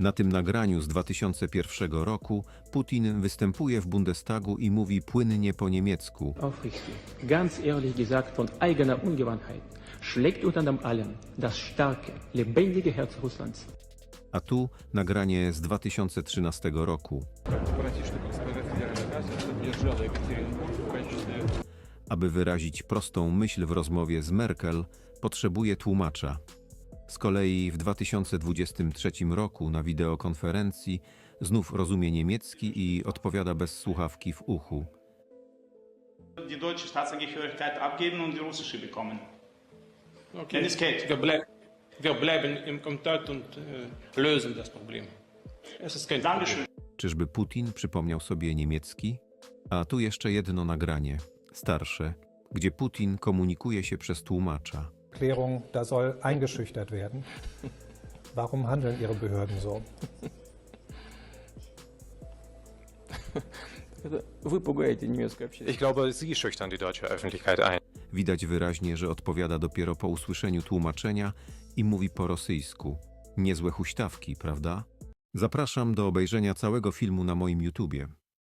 Na tym nagraniu z 2001 roku Putin występuje w Bundestagu i mówi płynnie po niemiecku. Ganz ehrlich gesagt von eigener schlägt unter allem das starke, lebendige Herz Russlands. A tu nagranie z 2013 roku. Aby wyrazić prostą myśl w rozmowie z Merkel, potrzebuje tłumacza. Z kolei w 2023 roku na wideokonferencji znów rozumie niemiecki i odpowiada bez słuchawki w uchu. die deutsche Staatsangehörigkeit abgeben und die russische bekommen. Okay. es geht. Wir, blei wir bleiben im Kontakt und äh, lösen das Problem. Es ist kein Problem. Czyżby Putin przypomniał sobie niemiecki? A tu jeszcze jedno nagranie, starsze, gdzie Putin komunikuje się przez tłumacza. Klärung, da soll eingeschüchtert werden. Warum handeln Ihre Behörden so? Ich glaube, Sie schüchtern die deutsche Öffentlichkeit ein. Widać wyraźnie, że odpowiada dopiero po usłyszeniu tłumaczenia i mówi po rosyjsku. Niezłe huśtawki, prawda? Zapraszam do obejrzenia całego filmu na moim YouTubie.